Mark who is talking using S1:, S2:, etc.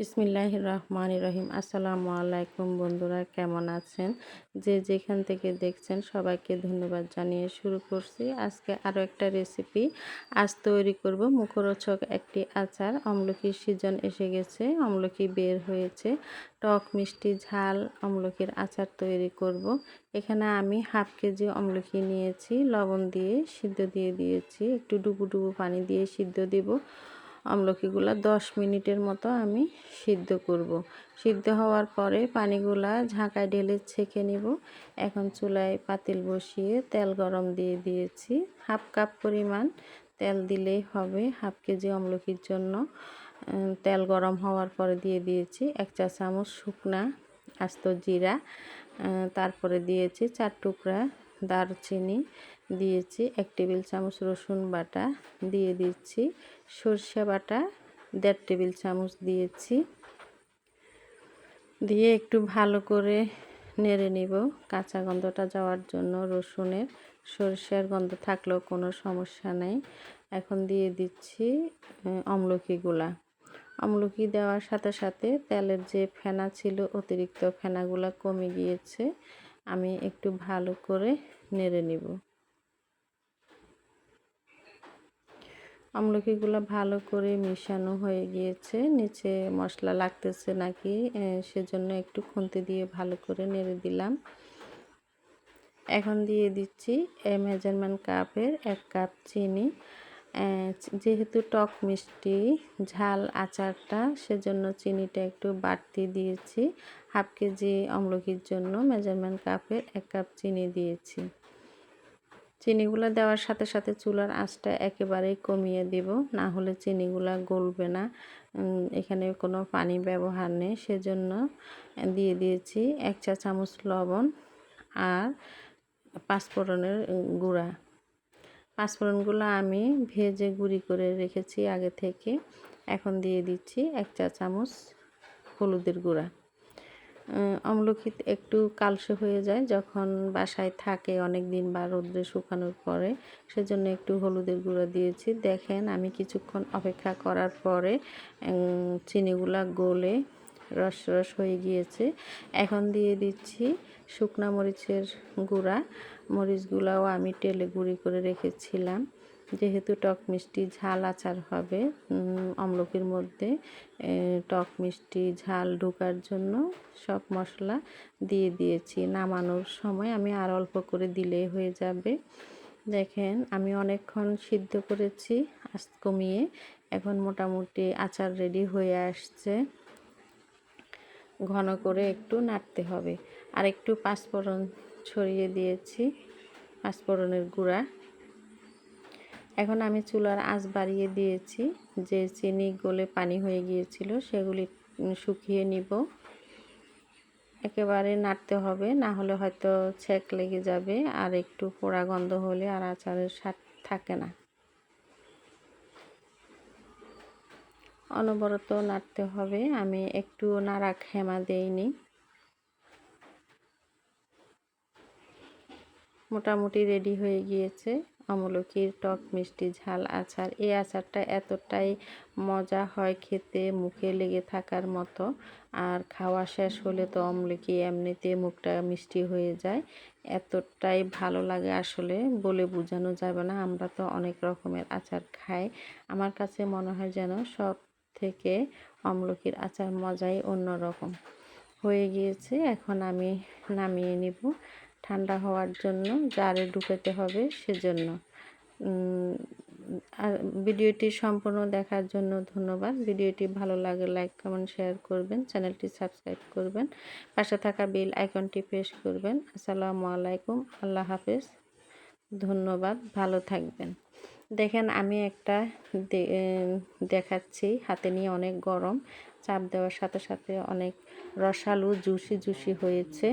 S1: বিসমিল্লাহ রহমান রহিম আসসালামু আলাইকুম বন্ধুরা, কেমন আছেন? যে যেখান থেকে দেখছেন সবাইকে ধন্যবাদ জানিয়ে শুরু করছি। আজকে আরও একটা রেসিপি। আজ তৈরি করব মুখরোচক একটি আচার। অমলকির সিজন এসে গেছে, অমলকি বের হয়েছে। টক মিষ্টি ঝাল অমলকির আচার তৈরি করব। এখানে আমি হাফ কেজি অমলকি নিয়েছি, লবণ দিয়ে সিদ্ধ দিয়ে দিয়েছি। একটু ডুবু ডুবু পানি দিয়ে সিদ্ধ দিব। আমলকিগুলা দশ মিনিটের মতো আমি সিদ্ধ করব। সিদ্ধ হওয়ার পরে পানিগুলা ঝাঁকায় ঢেলে ছেঁকে নিব। এখন চুলায় পাতিল বসিয়ে তেল গরম দিয়ে দিয়েছি। হাফ কাপ পরিমাণ তেল দিলেই হবে। হাফ কেজি আমলকির জন্য তেল গরম হওয়ার পরে দিয়ে দিয়েছি এক চা চামচ শুকনা আস্ত জিরা তারপরে দিয়েছি চার টুকরা দারচিনি দিয়েছি, এক টেবিল চামচ রসুন বাটা দিয়ে দিচ্ছি, সর্ষে বাটা দেড় টেবিল চামচ দিয়েছি। দিয়ে একটু ভালো করে নেড়ে নিব, কাঁচা গন্ধটা যাওয়ার জন্য রসুনের সরষের গন্ধ থাকলেও কোনো সমস্যা নেই। এখন দিয়ে দিচ্ছি অমলকিগুলা আমলকি দেওয়ার সাথে সাথে তেলের যে ফেনা ছিল, অতিরিক্ত ফেনাগুলা কমে গিয়েছে। আমি একটু ভালো করে নেড়ে নিব। আমলকিগুলো ভালো করে মিশানো হয়ে গিয়েছে। নিচে মশলা লাগতেছে নাকি সেজন্য একটু খুন্তি দিয়ে ভালো করে নেড়ে দিলাম। এখন দিয়ে দিচ্ছি মেজারমেন্ট কাপের এক কাপ চিনি। যেহেতু টক মিষ্টি, ঝাল আচারটা, সেজন্য চিনিটা একটু বাড়তি দিয়েছি। হাফ কেজি অমলকির জন্য মেজারমেন্ট কাপের এক কাপ চিনি দিয়েছি। চিনিগুলো দেওয়ার সাথে সাথে চুলার আঁচটা একেবারেই কমিয়ে দিব, না হলে চিনিগুলা গলবে না। এখানে কোনো পানি ব্যবহার নেই, সেজন্য দিয়ে দিয়েছি এক চা চামচ লবণ আর পাঁচফোড়নের গুঁড়া। পাঁচফোড়নগুলো আমি ভেজে গুঁড়ি করে রেখেছি আগে থেকে। এখন দিয়ে দিচ্ছি এক চা চামচ হলুদের গুঁড়া। আমলকি একটু কালসে হয়ে যায় যখন বাসায় থাকে অনেক দিন বা রোদ্রে শুকানোর পরে। সেজন্য একটু হলুদের গুঁড়ো দিয়েছি। দেখেন আমি কিছুক্ষণ অপেক্ষা করার পরে চিনিগুলা গলে রস রস হয়ে গিয়েছে। এখন দিয়ে দিচ্ছি শুকনা মরিচের গুঁড়া। মরিচগুলাও আমি টেলে গুঁড়ি করে রেখেছিলাম। যেহেতু টক মিষ্টি ঝাল আচার হবে আমলকির মধ্যে টক মিষ্টি ঝাল ঢোকার জন্য সব মশলা দিয়ে দিয়েছি। নামানোর সময় আমি আর অল্প করে দিলে হয়ে যাবে। দেখেন, আমি অনেকক্ষণ সিদ্ধ করেছি আস কমিয়ে। এখন মোটামুটি আচার রেডি হয়ে আসছে। ঘন করে একটু নাড়তে হবে। আর একটু পাঁচফোড়ন ছড়িয়ে দিয়েছি, পাঁচফোড়নের গুঁড়া। এখন আমি চুলার আঁচ বাড়িয়ে দিয়েছি, যে চিনি গলে পানি হয়ে গিয়েছিল সেগুলি শুকিয়ে নিব। একেবারে নাড়তে হবে, না হলে হয়তো ছেক লেগে যাবে আর একটু পোড়া গন্ধ হলে আর আচারের স্বাদ থাকে না। অনবরত নাড়তে হবে। আমি একটু নাড়া খেমা দেইনি। মোটামুটি রেডি হয়ে গিয়েছে। আমলকির টক মিষ্টি ঝাল আচার। এই আচারটা এতটাই মজা হয় খেতে, মুখে লেগে থাকার মতো। আর খাওয়া শেষ হলে তো আমলকি এমনিতে মুখটা মিষ্টি হয়ে যায়। এতটাই ভালো লাগে আসলে বলে বোঝানো যাবে না। আমরা তো অনেক রকমের আচার খাই। আমার কাছে মনে হয় যেন সব থেকে আমলকির আচার মজাই অন্যরকম। হয়ে গিয়েছে, এখন আমি নামিয়ে নিব। ঠান্ডা হওয়ার জন্য জারে ঢুকাতে হবে সেজন্য। আর ভিডিওটি সম্পূর্ণ দেখার জন্য ধন্যবাদ। ভিডিওটি ভালো লাগে লাইক, কমেন্ট, শেয়ার করবেন, চ্যানেলটি সাবস্ক্রাইব করবেন, পাশে থাকা বেল আইকনটি প্রেস করবেন। আসসালামু আলাইকুম, আল্লাহ হাফেজ। ধন্যবাদ, ভালো থাকবেন। দেখেন আমি একটা দেখাচ্ছি। হাতে নিয়ে অনেক গরম। চাপ দেওয়ার সাথে সাথে অনেক রসালু, জুসি জুসি হয়েছে।